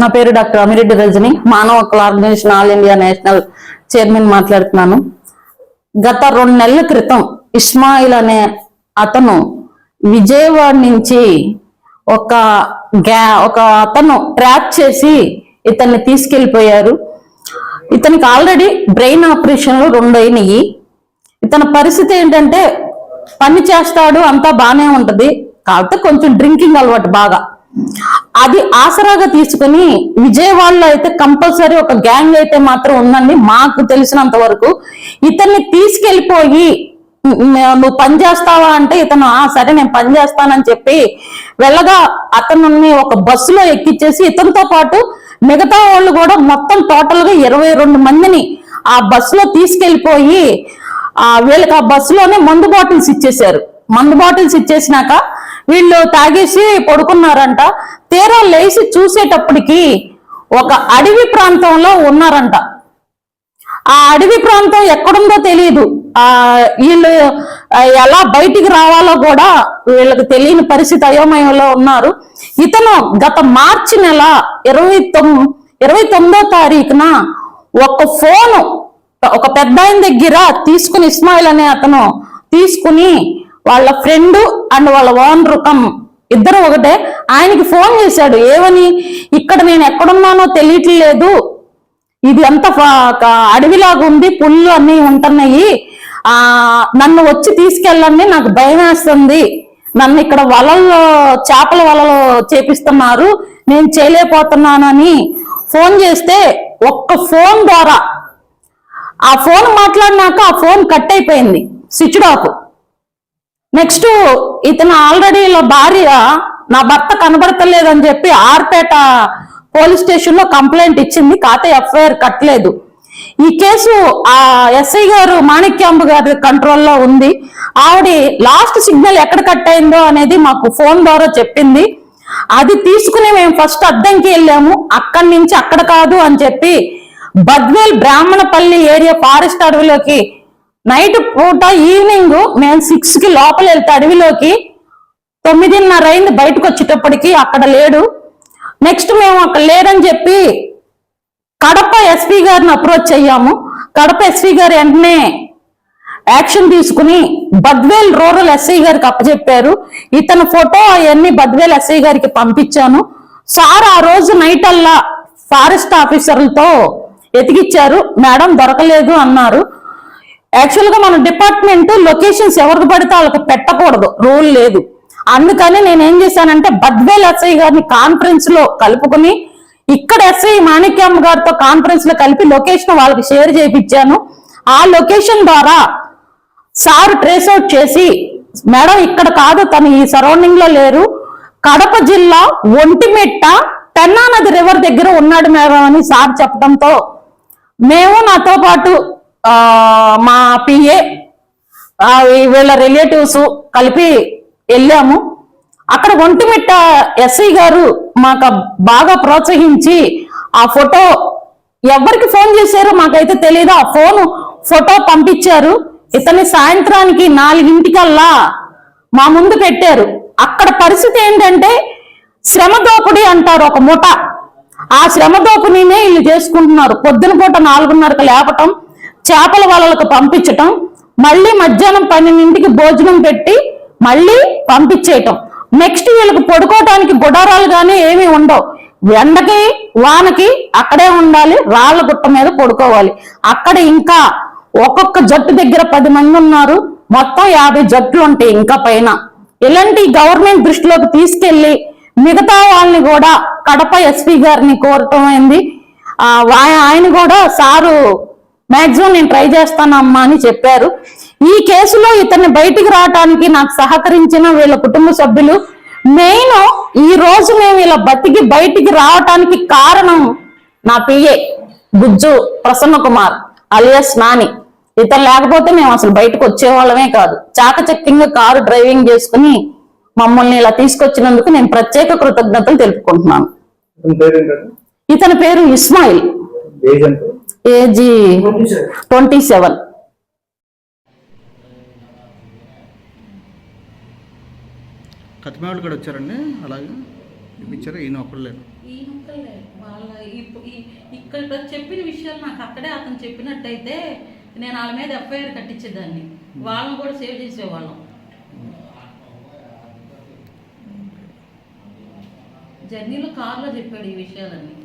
నా పేరు డాక్టర్ అమిరెడ్డి రజని మానవ హక్కుల organisation all India national chairman మాట్లాడుతున్నాను. గత రెండు నెలల క్రితం ఇస్మాయిల్ అనే అతను విజయవాడ నుంచి ఒక గ్యా ఒక అతను ట్రాప్ చేసి ఇతన్ని తీసుకెళ్ళిపోయారు ఇతనికి ఆల్రెడీ బ్రెయిన్ ఆపరేషన్లు రెండు అయినాయి. ఇతని పరిస్థితి ఏంటంటే పని చేస్తాడు అంతా బాగానే ఉంటుంది. కాకపోతే కొంచెం డ్రింకింగ్ అలవాటు బాగా. అది ఆసరాగా తీసుకుని విజయవాడలో అయితే కంపల్సరీ ఒక గ్యాంగ్ అయితే మాత్రం ఉందండి. మాకు తెలిసినంత వరకు ఇతన్ని తీసుకెళ్ళిపోయి నువ్వు పని చేస్తావా? అంటే ఇతను ఆ సరే నేను పని చేస్తానని చెప్పి వెళ్ళగా అతను ఒక బస్సులో ఎక్కిచ్చేసి ఇతనితో పాటు మిగతా వాళ్ళు కూడా మొత్తం టోటల్గా ఇరవై రెండు మందిని ఆ బస్సులో తీసుకెళ్ళిపోయి ఆ వీళ్ళకి ఆ బస్సులోనే మందు బాటిల్స్ ఇచ్చేశారు. మందు బాటిల్స్ ఇచ్చేసినాక వీళ్ళు తాగేసి పడుకున్నారంట. తీరా లేచి చూసేటప్పటికి ఒక అడవి ప్రాంతంలో ఉన్నారంట. ఆ అడవి ప్రాంతం ఎక్కడుందో తెలియదు ఆ వీళ్ళు ఎలా బయటికి రావాలో కూడా వీళ్ళకి తెలియని పరిస్థితి అయోమయంలో ఉన్నారు. ఇతను గత మార్చి నెల ఇరవై తొమ్ ఇరవై తొమ్మిదో తారీఖున ఒక ఫోను ఒక పెద్ద దగ్గర తీసుకుని ఇస్మాయిల్ అనే అతను తీసుకుని వాళ్ళ ఫ్రెండ్ అండ్ వాళ్ళ ఓనర్ కమ్ ఇద్దరు ఒకటే. ఆయనకి ఫోన్ చేశాడు ఏమని? ఇక్కడ నేను ఎక్కడున్నానో తెలియట్లేదు. ఇది అంత అడవిలాగా ఉంది పుల్లు అన్ని ఉంటున్నాయి. ఆ నన్ను వచ్చి తీసుకెళ్ళండి నాకు భయం వేస్తుంది. నన్ను ఇక్కడ వలల్లో చేపల వలలో చేపిస్తున్నారు నేను చేయలేకపోతున్నానని ఫోన్ చేస్తే ఒక్క ఫోన్ ద్వారా. ఆ ఫోన్ మాట్లాడినాక ఆ ఫోన్ కట్ అయిపోయింది. స్విచ్ ఆఫ్ నెక్స్ట్ ఇతను ఆల్రెడీ ఇలా భార్య నా భర్త కనబడతలేదని చెప్పి ఆర్పేట పోలీస్ స్టేషన్లో కంప్లైంట్ ఇచ్చింది కాతే ఎఫ్ఐఆర్ కట్టలేదు. ఈ కేసు ఆ ఎస్ఐ గారు మాణిక్యాంబు గారి కంట్రోల్లో ఉంది. ఆవిడ లాస్ట్ సిగ్నల్ ఎక్కడ కట్ అయిందో అనేది మాకు ఫోన్ ద్వారా చెప్పింది. అది తీసుకుని మేము ఫస్ట్ అద్దంకి వెళ్ళాము. అక్కడి నుంచి అక్కడ కాదు అని చెప్పి బద్వేల్ బ్రాహ్మణపల్లి ఏరియా ఫారెస్ట్ అడవిలోకి నైట్ పూట ఈవినింగ్ మేము సిక్స్కి లోపల వెళ్తే అడవిలోకి తొమ్మిదిన్నర అయింది బయటకు వచ్చేటప్పటికి అక్కడ లేడు. నెక్స్ట్ మేము అక్కడ లేడని చెప్పి కడప ఎస్పీ గారిని అప్రోచ్ అయ్యాము. కడప ఎస్పీ గారు వెంటనే యాక్షన్ తీసుకుని బద్వేల్ రూరల్ ఎస్ఐ గారికి అప్పచెప్పారు. ఇతని ఫోటో అవన్నీ బద్వేల్ ఎస్ఐ గారికి పంపించాను. సార్ ఆ రోజు నైట్ అల్లా ఫారెస్ట్ ఆఫీసర్లతో ఎతికిచ్చారు. మేడం దొరకలేదు అన్నారు. యాక్చువల్గా మన డిపార్ట్మెంట్ లొకేషన్స్ ఎవరికి పడితే వాళ్ళకి పెట్టకూడదు. రూల్ లేదు. అందుకని నేను ఏం చేశానంటే బద్వేల్ ఎస్ఐ గారిని కాన్ఫరెన్స్లో కలుపుకుని ఇక్కడ ఎస్ఐ మాణిక్యమ్మ గారితో కాన్ఫరెన్స్లో కలిపి లొకేషన్ వాళ్ళకి షేర్ చేయించాను ఆ లొకేషన్ ద్వారా సార్ ట్రేస్ అవుట్ చేసి మేడం ఇక్కడ కాదు తను ఈ సరౌండింగ్లో లేరు. కడప జిల్లా ఒంటిమిట్ట పెన్నా నది రివర్ దగ్గర ఉన్నాడు మేడం అని సార్ చెప్పడంతో మేము నాతో పాటు మా పిఏ వీళ్ళ రిలేటివ్స్ కలిపి వెళ్ళాము. అక్కడ ఒంటిమిట్ట ఎస్ఐ గారు మాకు బాగా ప్రోత్సహించి ఆ ఫోటో ఎవరికి ఫోన్ చేశారో మాకైతే తెలియదు ఆ ఫోన్ ఫోటో పంపించారు. ఇతని సాయంత్రానికి నాలుగింటికల్లా మా ముందు పెట్టారు. అక్కడ పరిస్థితి ఏంటంటే శ్రమ దోపిడీ అంటారు ఒక ముఠ ఆ శ్రమ దోపిడీనే వీళ్ళు చేసుకుంటున్నారు. పొద్దున పూట నాలుగున్నరకు లేపటం చేపల వలలకు పంపించటం మళ్ళీ మధ్యాహ్నం పన్నెండింటికి భోజనం పెట్టి మళ్ళీ పంపించేయటం. నెక్స్ట్ వీళ్ళకి పడుకోవటానికి గుడారాలు కానీ ఏమీ ఉండవు. ఎండకి వానకి అక్కడే ఉండాలి రాళ్ళ గుట్ట మీద పడుకోవాలి. అక్కడ ఇంకా ఒక్కొక్క జట్టు దగ్గర పది మంది ఉన్నారు. మొత్తం యాభై జట్లు ఉంటాయి ఇంకా పైన. ఇలాంటి గవర్నమెంట్ దృష్టిలోకి తీసుకెళ్ళి మిగతా వాళ్ళని కూడా కడప ఎస్పీ గారిని కోరటం అయింది ఆ, ఆయన కూడా సారు మాక్సిమం నేను ట్రై చేస్తానమ్మా అని చెప్పారు. ఈ కేసులో ఇతన్ని బయటికి రావటానికి నాకు సహకరించిన వీళ్ళ కుటుంబ సభ్యులు మెయిన్ ఈ రోజు మేము ఇలా బతికి బయటికి రావటానికి కారణం నా పిఏ గుజ్జు ప్రసన్న కుమార్ అలియస్ నాని. ఇతను లేకపోతే మేము అసలు బయటకు వచ్చేవాళ్ళమే కాదు. చాకచక్యంగా కారు డ్రైవింగ్ చేసుకుని మమ్మల్ని ఇలా తీసుకొచ్చినందుకు నేను ప్రత్యేక కృతజ్ఞతలు తెలుపుకుంటున్నాను. ఇతని పేరు ఏంటంటే ఇతని పేరు ఇస్మాయిల్. Age twenty seven. కూడా వచ్చారండి అలాగే ఇప్పించారా ఈయన ఒక్కడు లేరు. వాళ్ళ ఇక్కడ చెప్పిన విషయాలు నాకు అక్కడే అతను చెప్పినట్టయితే నేను వాళ్ళ మీద ఎఫ్ఐఆర్ కట్టించేదాన్ని. వాళ్ళని కూడా సేవ్ చేసేవాళ్ళం. జర్నీలో కార్లో చెప్పాడు ఈ విషయాలన్నీ.